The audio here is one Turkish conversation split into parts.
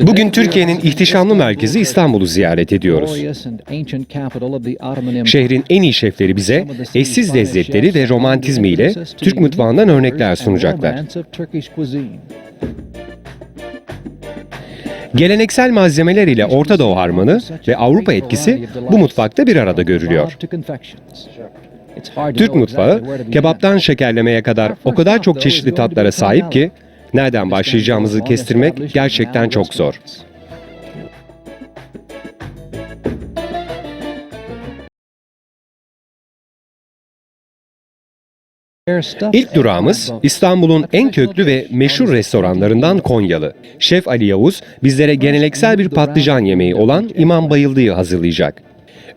Bugün Türkiye'nin ihtişamlı merkezi İstanbul'u ziyaret ediyoruz. Şehrin en iyi şefleri bize eşsiz lezzetleri ve romantizmiyle Türk mutfağından örnekler sunacaklar. Geleneksel malzemeler ile Orta Doğu harmanı ve Avrupa etkisi bu mutfakta bir arada görülüyor. Türk mutfağı kebaptan şekerlemeye kadar o kadar çok çeşitli tatlara sahip ki nereden başlayacağımızı kestirmek gerçekten çok zor. İlk durağımız İstanbul'un en köklü ve meşhur restoranlarından Konyalı. Şef Ali Yavuz bizlere geleneksel bir patlıcan yemeği olan İmam Bayıldı'yı hazırlayacak.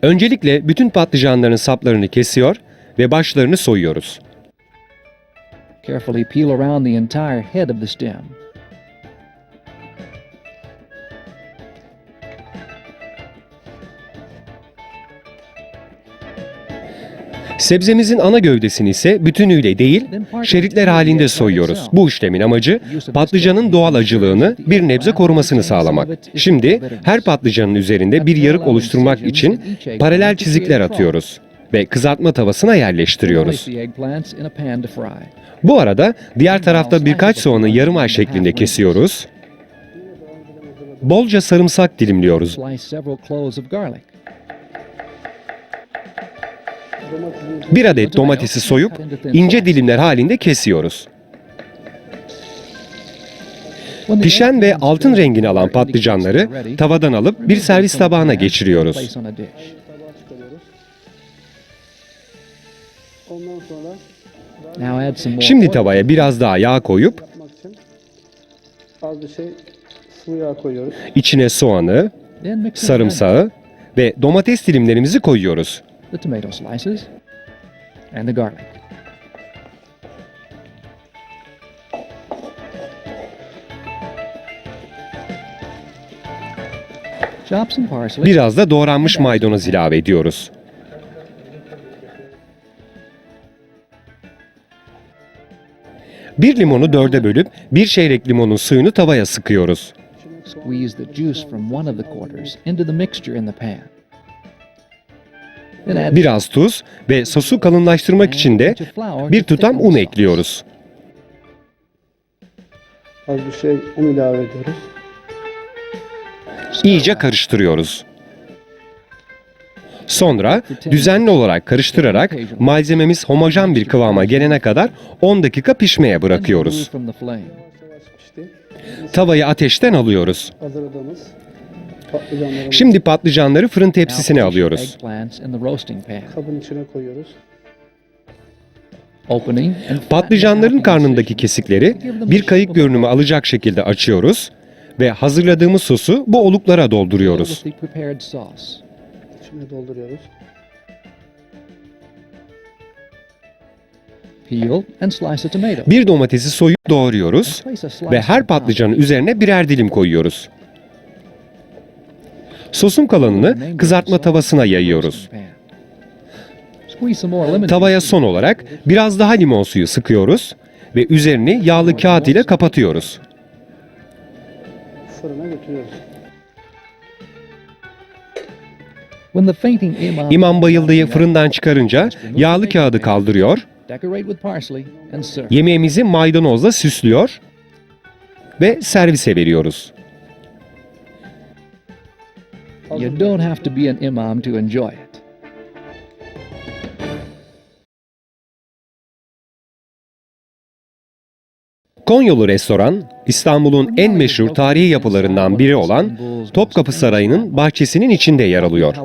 Öncelikle bütün patlıcanların saplarını kesiyor ve başlarını soyuyoruz. Carefully peel around the entire head of the stem. Sebzemizin ana gövdesini ise bütünüyle değil, şeritler halinde soyuyoruz. Bu işlemin amacı patlıcanın doğal acılığını bir nebze korumasını sağlamak. Şimdi her patlıcanın üzerinde bir yarık oluşturmak için paralel çizikler atıyoruz ve kızartma tavasına yerleştiriyoruz. Bu arada diğer tarafta birkaç soğanı yarım ay şeklinde kesiyoruz. Bolca sarımsak dilimliyoruz. Bir adet domatesi soyup ince dilimler halinde kesiyoruz. Pişen ve altın rengini alan patlıcanları tavadan alıp bir servis tabağına geçiriyoruz. Ondan sonra Now add some more Şimdi tavaya biraz daha yağ koyup yapmak için az bir şey sıvı yağ koyuyoruz. içine soğanı, Then mix in sarımsağı ve domates dilimlerimizi koyuyoruz. the tomato slices and the garlic. Chop some parsley. Biraz da doğranmış maydanoz ilave ediyoruz. Bir limonu dörde bölüp bir çeyrek limonun suyunu tavaya sıkıyoruz. Squeeze the juice from one of the quarters into the mixture in the pan. Then add Biraz tuz ve sosu kalınlaştırmak için de bir tutam un ekliyoruz. Az bir şey un ilave ediyoruz. İyice karıştırıyoruz. Sonra düzenli olarak karıştırarak malzememiz homojen bir kıvama gelene kadar 10 dakika pişmeye bırakıyoruz. Tavayı ateşten alıyoruz. Şimdi patlıcanları fırın tepsisine alıyoruz. Kabın içine koyuyoruz. Patlıcanların karnındaki kesikleri bir kayık görünümü alacak şekilde açıyoruz ve hazırladığımız sosu bu oluklara dolduruyoruz. İçine dolduruyoruz. Peel and slice a tomato. Bir domatesi soyup doğruyoruz ve her patlıcanın üzerine birer dilim koyuyoruz. Sosun kalanını kızartma tavasına yayıyoruz. Tavaya son olarak biraz daha limon suyu sıkıyoruz ve üzerini yağlı kağıt ile kapatıyoruz. Fırına götürüyoruz. İmam, Bayıldı'yı fırından çıkarınca yağlı kağıdı kaldırıyor, yemeğimizi maydanozla süslüyor ve servise veriyoruz. You don't have to be an imam to enjoy it. Konyolu Restoran, İstanbul'un en meşhur tarihi yapılarından biri olan Topkapı Sarayı'nın bahçesinin içinde yer alıyor.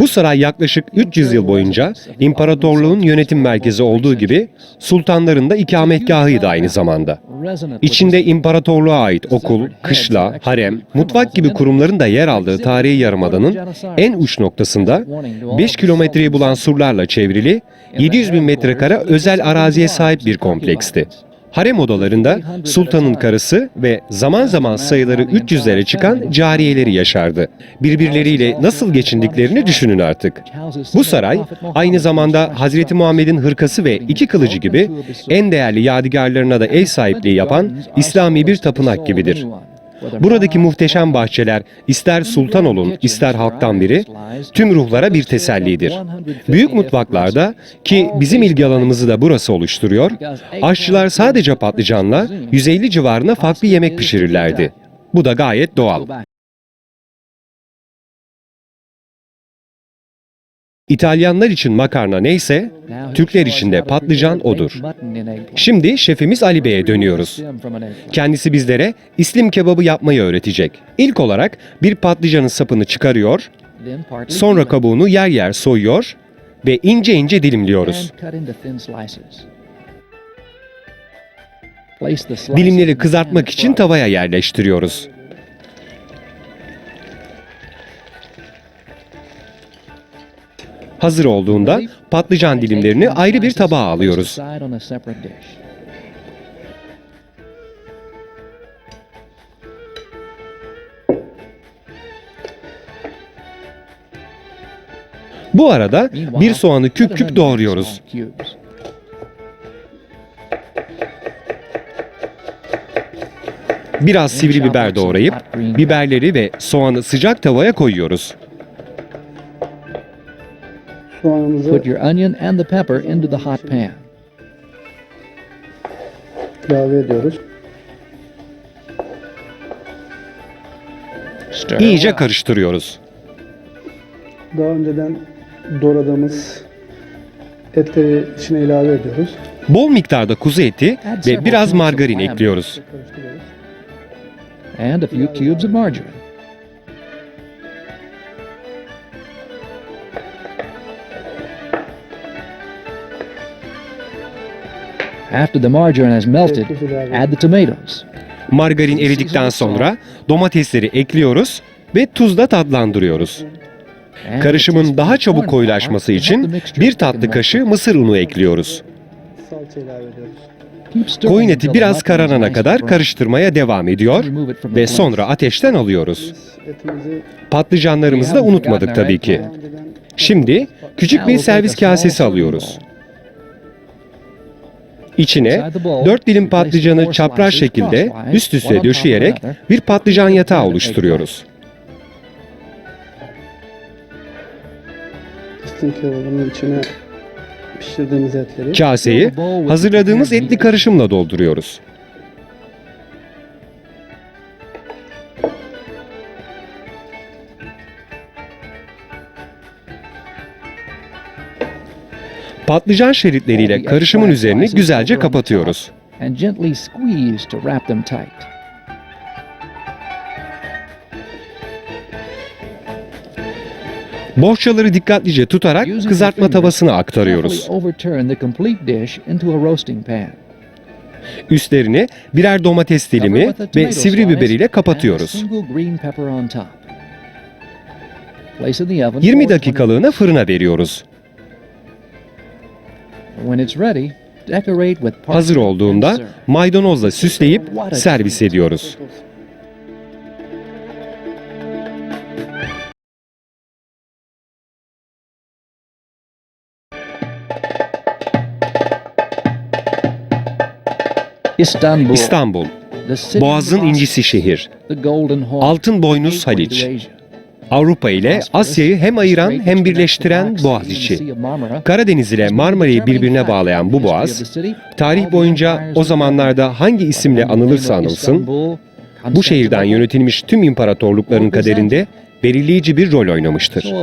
Bu saray yaklaşık 300 yıl boyunca imparatorluğun yönetim merkezi olduğu gibi sultanların da ikametgahıydı aynı zamanda. İçinde imparatorluğa ait okul, kışla, harem, mutfak gibi kurumların da yer aldığı tarihi yarımadanın en uç noktasında 5 kilometreyi bulan surlarla çevrili 700 bin metrekare özel araziye sahip bir kompleksti. Harem odalarında sultanın karısı ve zaman zaman sayıları 300'lere çıkan cariyeleri yaşardı. Birbirleriyle nasıl geçindiklerini düşünün artık. Bu saray aynı zamanda Hazreti Muhammed'in hırkası ve iki kılıcı gibi en değerli yadigarlarına da ev sahipliği yapan İslami bir tapınak gibidir. Buradaki muhteşem bahçeler ister sultan olun ister halktan biri tüm ruhlara bir tesellidir. Büyük mutfaklarda ki bizim ilgi alanımızı da burası oluşturuyor, aşçılar sadece patlıcanla 150 civarında farklı yemek pişirirlerdi. Bu da gayet doğal. İtalyanlar için makarna neyse, Türkler için de patlıcan odur. Şimdi şefimiz Ali Bey'e dönüyoruz. Kendisi bizlere islim kebabı yapmayı öğretecek. İlk olarak bir patlıcanın sapını çıkarıyor, sonra kabuğunu yer yer soyuyor ve ince ince dilimliyoruz. Dilimleri kızartmak için tavaya yerleştiriyoruz. Hazır olduğunda patlıcan dilimlerini ayrı bir tabağa alıyoruz. Bu arada bir soğanı küp küp doğruyoruz. Biraz sivri biber doğrayıp biberleri ve soğanı sıcak tavaya koyuyoruz. Soğanımızı Put your onion and the pepper into the hot pan. ilave ediyoruz. Stir İyice karıştırıyoruz. Daha önceden doğradığımız etleri içine ilave ediyoruz. Bol miktarda kuzu eti ve biraz margarin ekliyoruz. And a few cubes of margarine. After the margarine has melted, add the tomatoes. Margarin eridikten sonra domatesleri ekliyoruz ve tuzla tatlandırıyoruz. And Karışımın daha çabuk koyulaşması için bir tatlı kaşığı mısır unu ekliyoruz. Koyun eti biraz kararana kadar karıştırmaya devam ediyor ve sonra ateşten alıyoruz. Patlıcanlarımızı da unutmadık tabii ki. Şimdi küçük bir servis kasesi alıyoruz. İçine 4 dilim patlıcanı çapraz şekilde üst üste döşeyerek bir patlıcan yatağı oluşturuyoruz. istim kebabının içine pişirdiğimiz etleri Kaseyi hazırladığımız etli karışımla dolduruyoruz. Patlıcan şeritleriyle karışımın üzerini güzelce kapatıyoruz. Bohçaları dikkatlice tutarak kızartma tavasına aktarıyoruz. Üstlerini birer domates dilimi ve sivri biberiyle kapatıyoruz. single green pepper on top. Place in the oven 20 for dakikalığına fırına veriyoruz. Hazır olduğunda maydanozla süsleyip servis ediyoruz. İstanbul, Boğaz'ın incisi şehir. Altın boynuz Haliç. Avrupa ile Asya'yı hem ayıran hem birleştiren boğaz içi. Karadeniz ile Marmara'yı birbirine bağlayan bu boğaz, tarih boyunca o zamanlarda hangi isimle anılırsa anılsın, bu şehirden yönetilmiş tüm imparatorlukların kaderinde belirleyici bir rol oynamıştır.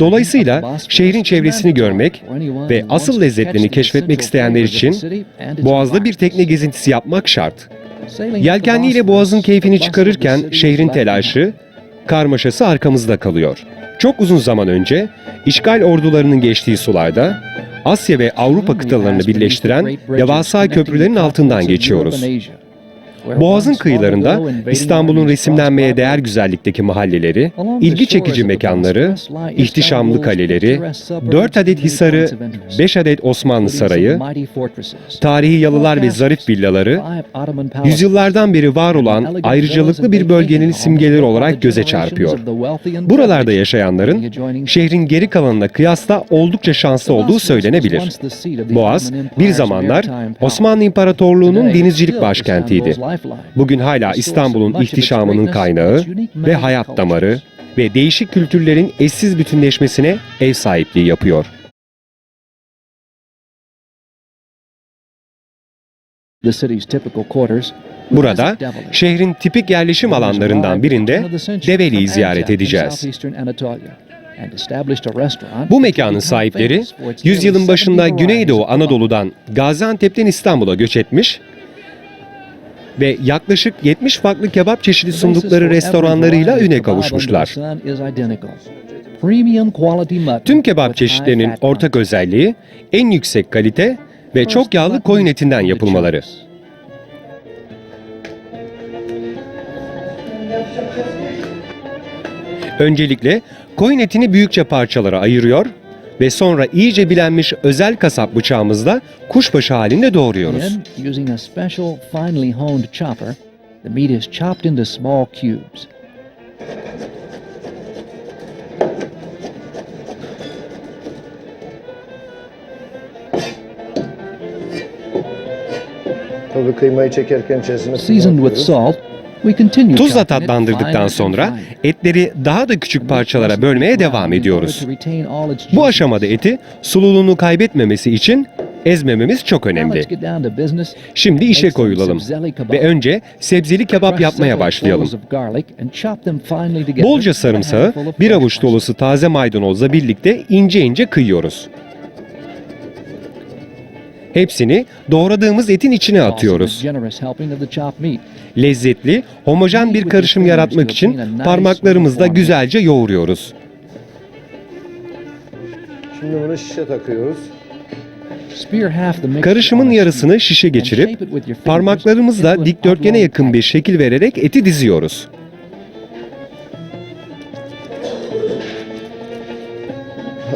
Dolayısıyla şehrin çevresini görmek ve asıl lezzetlerini keşfetmek isteyenler için Boğaz'da bir tekne gezintisi yapmak şart. Yelkenliyle Boğaz'ın keyfini çıkarırken şehrin telaşı, karmaşası arkamızda kalıyor. Çok uzun zaman önce işgal ordularının geçtiği sularda Asya ve Avrupa kıtalarını birleştiren devasa köprülerin altından geçiyoruz. Boğaz'ın kıyılarında İstanbul'un resimlenmeye değer güzellikteki mahalleleri, ilgi çekici mekanları, ihtişamlı kaleleri, 4 adet hisarı, 5 adet Osmanlı sarayı, tarihi yalılar ve zarif villaları, yüzyıllardan beri var olan ayrıcalıklı bir bölgenin simgeleri olarak göze çarpıyor. Buralarda yaşayanların şehrin geri kalanına kıyasla oldukça şanslı olduğu söylenebilir. Boğaz bir zamanlar Osmanlı İmparatorluğu'nun denizcilik başkentiydi. Bugün hala İstanbul'un ihtişamının kaynağı ve hayat damarı ve değişik kültürlerin eşsiz bütünleşmesine ev sahipliği yapıyor. Burada şehrin tipik yerleşim alanlarından birinde Develi'yi ziyaret edeceğiz. Bu mekanın sahipleri yüzyılın başında Güneydoğu Anadolu'dan Gaziantep'ten İstanbul'a göç etmiş ve yaklaşık 70 farklı kebap çeşidi sundukları restoranlarıyla üne kavuşmuşlar. Tüm kebap çeşitlerinin ortak özelliği en yüksek kalite ve çok yağlı koyun etinden yapılmaları. Öncelikle koyun etini büyükçe parçalara ayırıyor ve sonra iyice bilenmiş özel kasap bıçağımızla kuşbaşı halinde doğruyoruz. Then, using a special finely honed chopper, the meat is chopped into small cubes. Tabii kıymayı çekerken içerisine Seasoned with salt, Tuzla tatlandırdıktan sonra etleri daha da küçük parçalara bölmeye devam ediyoruz. Bu aşamada eti sululuğunu kaybetmemesi için ezmememiz çok önemli. Şimdi işe koyulalım ve önce sebzeli kebap yapmaya başlayalım. Bolca sarımsağı bir avuç dolusu taze maydanozla birlikte ince ince kıyıyoruz. Hepsini doğradığımız etin içine atıyoruz. Lezzetli, homojen bir karışım yaratmak için parmaklarımızla güzelce yoğuruyoruz. Şimdi bunu şişe takıyoruz. Karışımın yarısını şişe geçirip parmaklarımızla dikdörtgene yakın bir şekil vererek eti diziyoruz.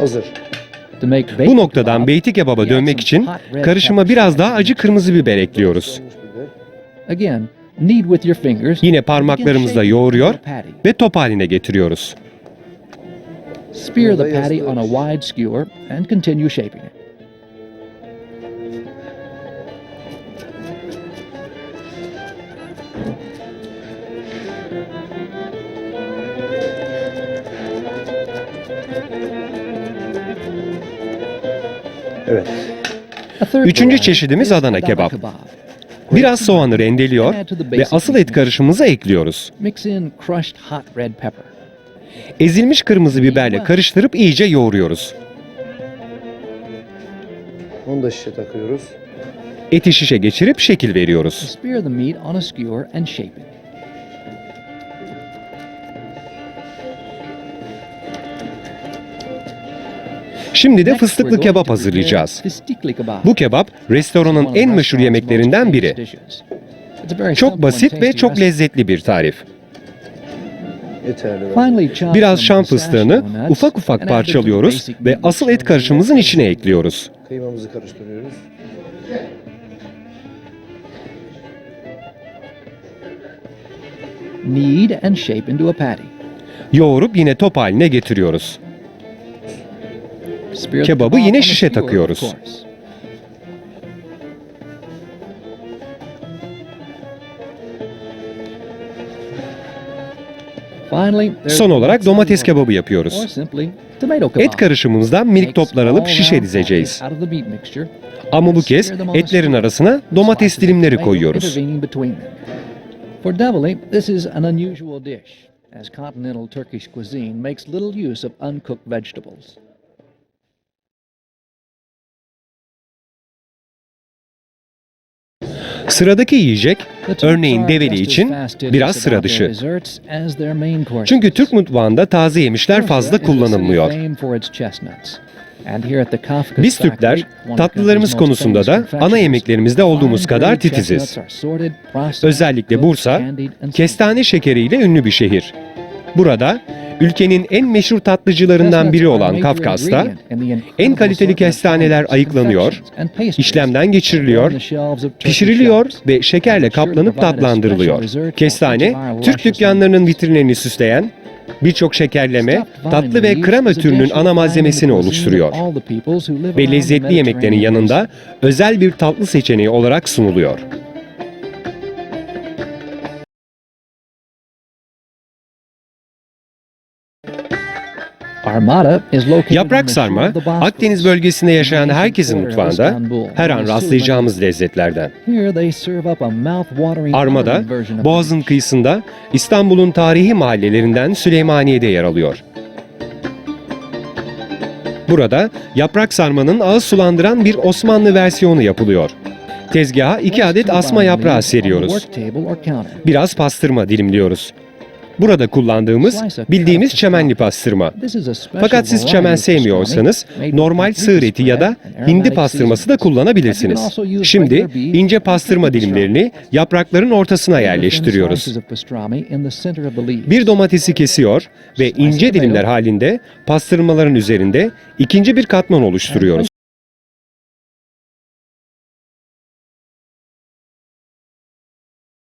Hazır. To make Bu noktadan beyti kebaba dönmek için hot red karışıma biraz daha acı kırmızı biber ekliyoruz. Olmuş bir de. Again, knead with your fingers. Yine parmaklarımızla yoğuruyor ve top haline getiriyoruz. Spear the patty on a wide skewer and continue shaping it. Üçüncü çeşidimiz Adana kebap. kebab. Biraz soğanı rendeliyor ve asıl et karışımımıza ekliyoruz. Ezilmiş kırmızı biberle karıştırıp iyice yoğuruyoruz. Onu da şişe takıyoruz. Eti şişe geçirip şekil veriyoruz. Şimdi de fıstıklı kebap hazırlayacağız. Bu kebap restoranın en meşhur yemeklerinden biri. Çok basit ve çok lezzetli bir tarif. Biraz şam fıstığını ufak ufak parçalıyoruz ve asıl et karışımımızın içine ekliyoruz. Kıymamızı karıştırıyoruz. Knead and shape into a patty. Yoğurup yine top haline getiriyoruz. Kebabı kebab yine şişe takıyoruz. Son olarak domates kebabı or yapıyoruz. Et karışımımızdan minik toplar alıp şişe dizeceğiz. Ama bu kez etlerin arasına domates dilimleri koyuyoruz. as continental Turkish cuisine makes little use of uncooked vegetables. Sıradaki yiyecek örneğin develi için biraz sıra dışı. Çünkü Türk mutfağında taze yemişler fazla kullanılmıyor. Biz Türkler tatlılarımız konusunda da ana yemeklerimizde olduğumuz kadar titiziz. Özellikle Bursa, kestane şekeriyle ünlü bir şehir. Burada ülkenin en meşhur tatlıcılarından biri olan Kafkas'ta en kaliteli kestaneler ayıklanıyor, işlemden geçiriliyor, pişiriliyor ve şekerle kaplanıp tatlandırılıyor. Kestane, Türk dükkanlarının vitrinlerini süsleyen, birçok şekerleme, tatlı ve krema türünün ana malzemesini oluşturuyor. Ve lezzetli yemeklerin yanında özel bir tatlı seçeneği olarak sunuluyor. Yaprak sarma. Akdeniz bölgesinde yaşayan herkesin mutfağında her an rastlayacağımız lezzetlerden. Armada, Boğaz'ın kıyısında İstanbul'un tarihi mahallelerinden Süleymaniye'de yer alıyor. Burada yaprak sarmanın ağız sulandıran bir Osmanlı versiyonu yapılıyor. Tezgaha iki adet asma yaprağı seriyoruz. Biraz pastırma dilimliyoruz. Burada kullandığımız bildiğimiz çemenli pastırma. Fakat siz çemen sevmiyorsanız normal sığır eti ya da hindi pastırması da kullanabilirsiniz. Şimdi ince pastırma dilimlerini yaprakların ortasına yerleştiriyoruz. Bir domatesi kesiyor ve ince dilimler halinde pastırmaların üzerinde ikinci bir katman oluşturuyoruz.